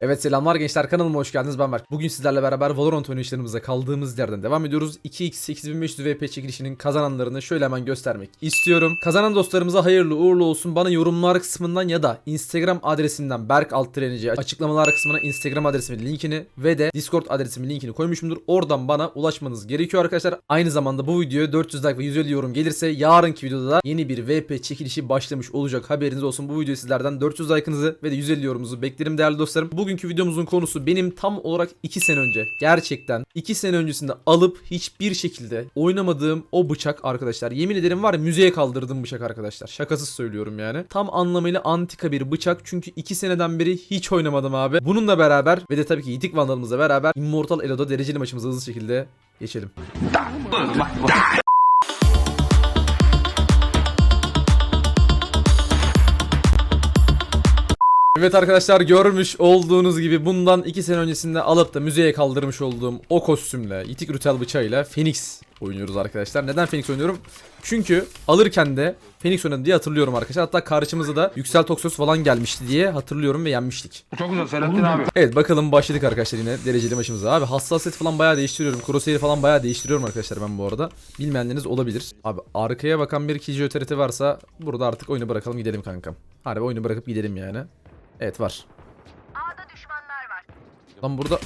Evet selamlar gençler kanalıma hoş geldiniz ben Berk. Bugün sizlerle beraber Valorant oynayışlarımıza kaldığımız yerden devam ediyoruz. 2x 8500 VP çekilişinin kazananlarını şöyle hemen göstermek istiyorum. Kazanan dostlarımıza hayırlı uğurlu olsun. Bana yorumlar kısmından ya da Instagram adresimden Berk Alttrenici açıklamalar kısmına Instagram adresimin linkini ve de Discord adresimin linkini koymuşumdur. Oradan bana ulaşmanız gerekiyor arkadaşlar. Aynı zamanda bu videoya 400 like ve 150 yorum gelirse yarınki videoda da yeni bir VP çekilişi başlamış olacak. Haberiniz olsun. Bu videoyu sizlerden 400 like'ınızı ve de 150 yorumunuzu beklerim değerli dostlarım. Bugünkü videomuzun konusu benim tam olarak 2 sene önce gerçekten 2 sene öncesinde alıp hiçbir şekilde oynamadığım o bıçak arkadaşlar. Yemin ederim var ya müzeye kaldırdığım bıçak arkadaşlar. Şakasız söylüyorum yani. Tam anlamıyla antika bir bıçak çünkü 2 seneden beri hiç oynamadım abi. Bununla beraber ve de tabii ki Yitik Vandal'ımızla beraber Immortal Elo'da dereceli maçımıza hızlı şekilde geçelim. Evet arkadaşlar görmüş olduğunuz gibi bundan 2 sene öncesinde alıp da müzeye kaldırmış olduğum o kostümle, itik rütel bıçağıyla Phoenix oynuyoruz arkadaşlar. Neden Phoenix oynuyorum? Çünkü alırken de Phoenix oynadım diye hatırlıyorum arkadaşlar. Hatta karşımıza da Yüksel Toksöz falan gelmişti diye hatırlıyorum ve yenmiştik. Çok güzel Selahattin abi. Evet bakalım başladık arkadaşlar yine dereceli maçımıza. Abi hassasiyet falan bayağı değiştiriyorum. Crosshair'i falan bayağı değiştiriyorum arkadaşlar ben bu arada. Bilmeyenleriniz olabilir. Abi arkaya bakan bir Kiji öteriti varsa burada artık oyunu bırakalım gidelim kankam. Harbi oyunu bırakıp gidelim yani. Evet var. Lan burada...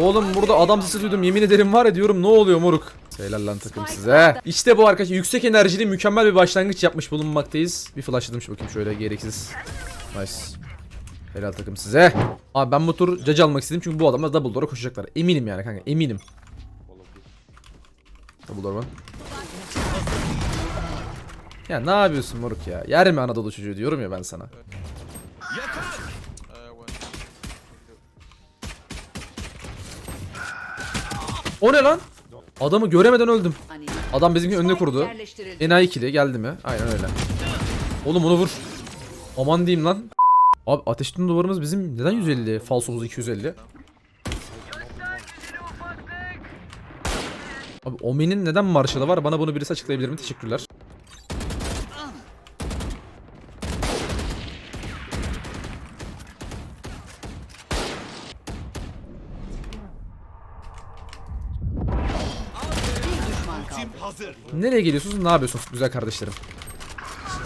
Oğlum burada adam sesi duydum yemin ederim var ya diyorum ne oluyor moruk. Helal lan takım size. İşte bu arkadaşlar yüksek enerjili mükemmel bir başlangıç yapmış bulunmaktayız. Bir flashladım şu bakayım şöyle gereksiz. Nice. Helal takım size. Abi ben bu tur cac almak istedim çünkü bu adamlar double door'a koşacaklar. Eminim yani kanka eminim. Double door var. Ya ne yapıyorsun moruk ya? Yer mi Anadolu çocuğu diyorum ya ben sana. O ne lan? Adamı göremeden öldüm. Adam bizimki önüne kurdu. Enayi ikili geldi mi? Aynen öyle. Oğlum onu vur. Aman diyeyim lan. Abi ateşli duvarımız bizim neden 150? Falsomuz 250. Abi Omen'in neden marşalı var? Bana bunu birisi açıklayabilir mi? Teşekkürler. Düşman kaldı. Nereye geliyorsunuz? Ne yapıyorsunuz güzel kardeşlerim?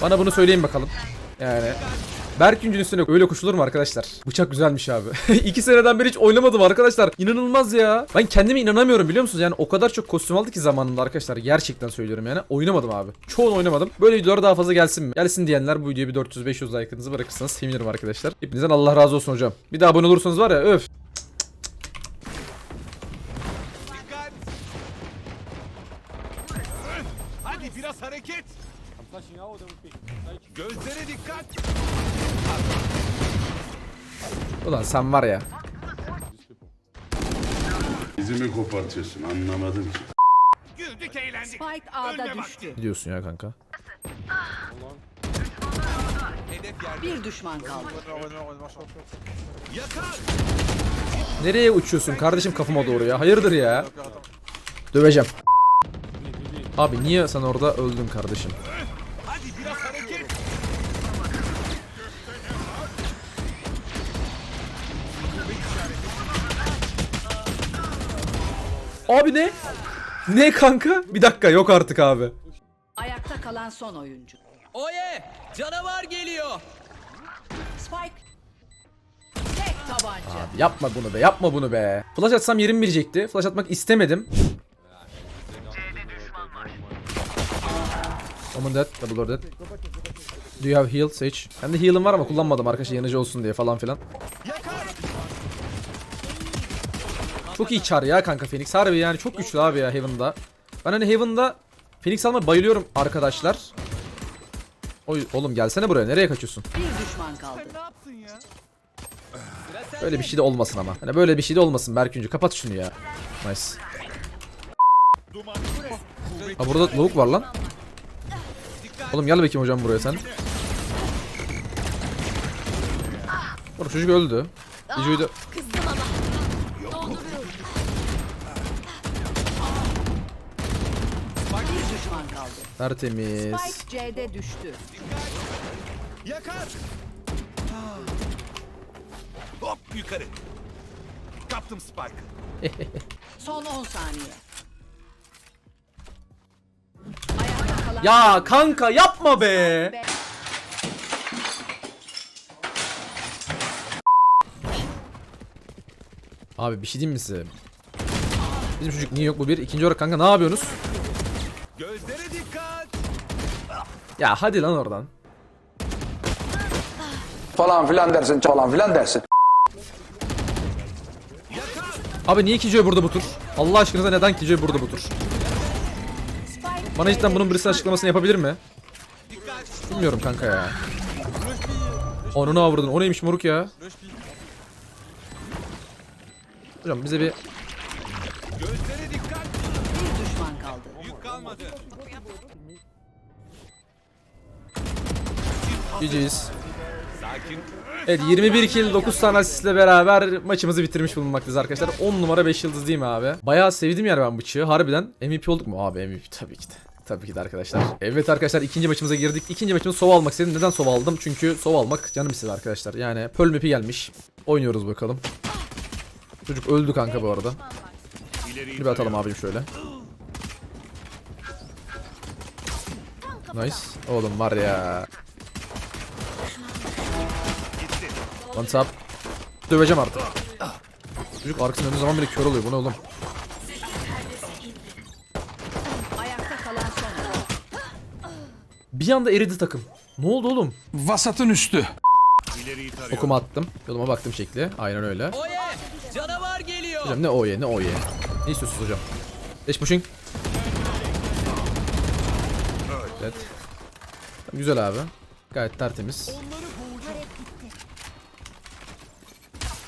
Bana bunu söyleyin bakalım. Yani Berk Güncü'nün üstüne öyle koşulur mu arkadaşlar? Bıçak güzelmiş abi. İki seneden beri hiç oynamadım arkadaşlar. İnanılmaz ya. Ben kendime inanamıyorum biliyor musunuz? Yani o kadar çok kostüm aldı ki zamanında arkadaşlar. Gerçekten söylüyorum yani. Oynamadım abi. Çoğunu oynamadım. Böyle videolar daha fazla gelsin mi? Gelsin diyenler bu videoya bir 400-500 like'ınızı bırakırsanız sevinirim arkadaşlar. Hepinizden Allah razı olsun hocam. Bir daha abone olursanız var ya öf. Hadi biraz hareket. Gözlere dikkat. Ulan sen var ya. Bizi mi kopartıyorsun anlamadım ki. Güldük eğlendik. Spike A'da düştü. Ne diyorsun ya kanka? Hedef yerde. Bir düşman kaldı. Yakar. Nereye uçuyorsun kardeşim kafama doğru ya? Hayırdır ya? Döveceğim. Abi niye sen orada öldün kardeşim? Hadi biraz hareket. Abi ne? Ne kanka? Bir dakika yok artık abi. Ayakta kalan son oyuncu. Oye! Canavar geliyor! Spike. Tek tabanca. Yapma bunu be yapma bunu be. Flash atsam yerim bilecekti. Flash atmak istemedim. Omen dead, double door dead. Do you have heal Sage? Bende heal'ım var ama kullanmadım arkadaşlar yanıcı olsun diye falan filan. Çok iyi çar ya kanka Phoenix. Harbi yani çok güçlü abi ya Heaven'da. Ben hani Heaven'da Phoenix almaya bayılıyorum arkadaşlar. Oy, oğlum gelsene buraya nereye kaçıyorsun? Bir düşman kaldı. Böyle bir şey de olmasın ama. Hani böyle bir şey de olmasın Berküncü. Kapat şunu ya. Nice. Ha burada lavuk var lan. Oğlum gel bakayım hocam buraya sen. Oğlum çocuk öldü. Da... Kaldı. Tertemiz. Spike C'de düştü. Yakar. Hop yukarı. Kaptım Spike'ı. Son 10 saniye. Ya kanka yapma be. Abi bir şey diyeyim mi size? Bizim çocuk niye yok bu bir? İkinci olarak kanka ne yapıyorsunuz? Gözlere dikkat. Ya hadi lan oradan. falan filan dersin falan filan dersin. Abi niye Kijoy burada bu tur? Allah aşkınıza neden Kijoy burada bu tur? Bana cidden bunun birisi açıklamasını yapabilir mi? Bilmiyorum kanka ya. Onu ne avradın? O neymiş moruk ya? Hocam bize bir Gözlere dikkat. bir düşman kaldı. Yük kalmadı. GG'yiz. Evet 21 kill 9 tane asistle beraber maçımızı bitirmiş bulunmaktayız arkadaşlar. 10 numara 5 yıldız değil mi abi? Bayağı sevdim yani ben bıçağı. Harbiden MVP olduk mu? Abi MVP tabii ki de. Tabii ki de arkadaşlar. Evet arkadaşlar ikinci maçımıza girdik. İkinci maçımız sova almak istedim. Neden sova aldım? Çünkü sova almak canım istedi arkadaşlar. Yani Pearl map'i gelmiş. Oynuyoruz bakalım. Çocuk öldü kanka bu arada. Bir atalım abim şöyle. Nice. Oğlum var ya. One tap. Döveceğim artık. Çocuk arkasında döndüğü zaman bile kör oluyor. Bu ne oğlum? Ayakta kalan son. Bir anda eridi takım. Ne oldu oğlum? Vasatın üstü. Okuma attım. Yoluma baktım şekli. Aynen öyle. Oye! Canavar geliyor. Hocam ne oye ne oye. Ne istiyorsunuz hocam? Dash pushing. Evet. Güzel abi. Gayet tertemiz.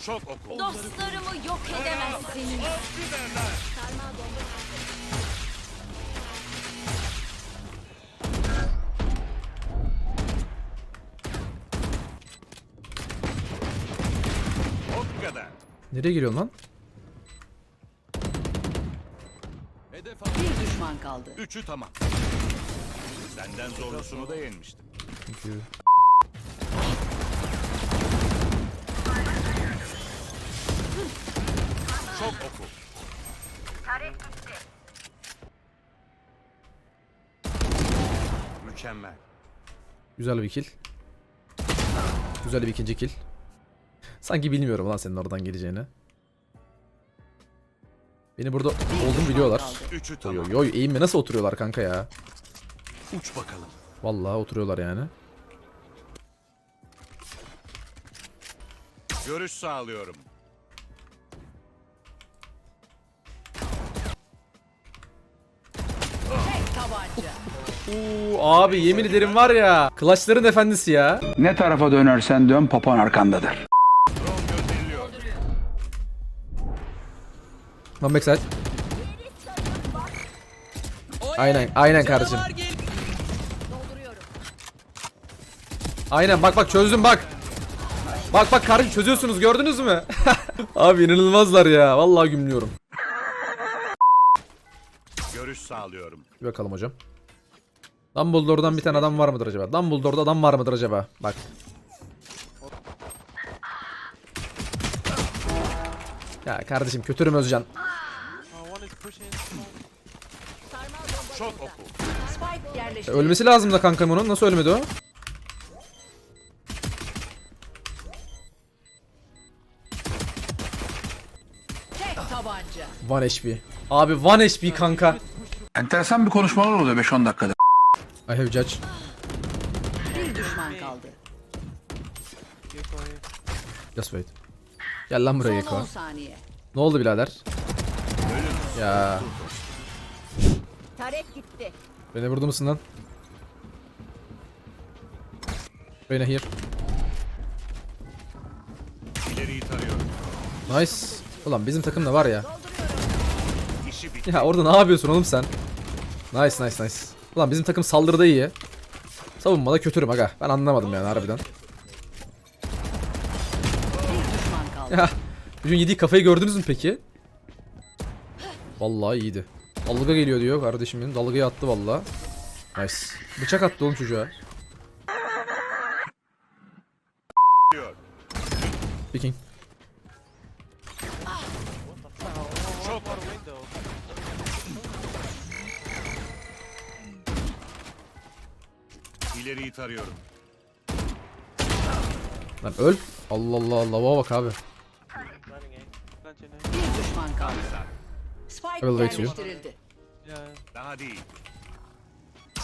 Şok oku. Dostlarımı yok edemezsiniz. O kadar. Nereye giriyorsun lan? Hedef Bir düşman kaldı. Üçü tamam. Senden zorlusunu da yenmiştim. Çünkü... Şok oku. Mükemmel. Güzel bir kill. Güzel bir ikinci kill. Sanki bilmiyorum lan senin oradan geleceğini. Beni burada olduğumu biliyorlar. Üçü tamam. oy oy eğimle nasıl oturuyorlar kanka ya? Uç bakalım. Vallahi oturuyorlar yani. Görüş sağlıyorum. Oo, abi yemin ederim var ya. Clutch'ların efendisi ya. Ne tarafa dönersen dön papan arkandadır. One backside. Aynen, aynen kardeşim. Aynen bak bak çözdüm bak. Bak bak kardeşim çözüyorsunuz gördünüz mü? abi inanılmazlar ya. Vallahi gümlüyorum. Görüş sağlıyorum. Bir bakalım hocam. Dumbledore'dan bir tane adam var mıdır acaba? Dumbledore'da adam var mıdır acaba? Bak. Ya kardeşim kötürüm Özcan. Şok oku. Spike E, yerleşti. Ölmesi lazım da kankam onun. Nasıl ölmedi o? 1 HP. Abi 1 HP kanka. Enteresan bir konuşmalar oluyor 5-10 dakikada. I have judge. Bir düşman kaldı. Just wait. Gel lan buraya Son 10 Eko. saniye. Ne oldu birader? Ya. Tarek gitti. Beni vurdu musun lan? Beni here. İleriyi tarıyorum. Nice. Ulan bizim takım da var ya. Ya orada ne yapıyorsun oğlum sen? Nice nice nice. Ulan bizim takım saldırıda iyi. Savunmada kötürüm aga. Ben anlamadım yani harbiden. Ya bugün yediği kafayı gördünüz mü peki? Vallahi iyiydi. Dalga geliyor diyor kardeşim benim. Dalgayı attı vallahi. Nice. Bıçak attı oğlum çocuğa. Diyor. İleriyi tarıyorum. Lan öl. Allah Allah lavuğa bak abi. Bir düşman kaldı. Spike you. yerleştirildi. Daha değil.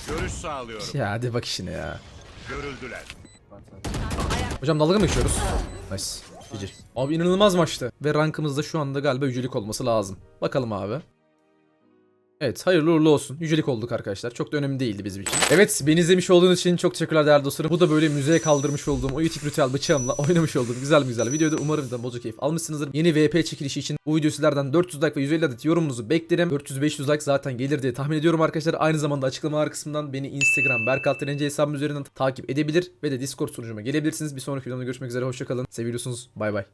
Görüş sağlıyorum. Ya hadi bak işine ya. Görüldüler. Hocam dalga mı geçiyoruz? Nice. GG. Abi inanılmaz maçtı. Ve rankımızda şu anda galiba yücelik olması lazım. Bakalım abi. Evet hayırlı uğurlu olsun. Yücelik olduk arkadaşlar. Çok da önemli değildi bizim için. Evet beni izlemiş olduğunuz için çok teşekkürler değerli dostlarım. Bu da böyle müzeye kaldırmış olduğum o itik ritüel bıçağımla oynamış olduğum güzel güzel videoda umarım da bolca keyif almışsınızdır. Yeni VP çekilişi için bu video sizlerden 400 like ve 150 adet yorumunuzu beklerim. 400-500 like zaten gelir diye tahmin ediyorum arkadaşlar. Aynı zamanda açıklamalar kısmından beni Instagram Berkalt Erenci hesabım üzerinden takip edebilir ve de Discord sunucuma gelebilirsiniz. Bir sonraki videomda görüşmek üzere. Hoşçakalın. Seviyorsunuz. Bay bay.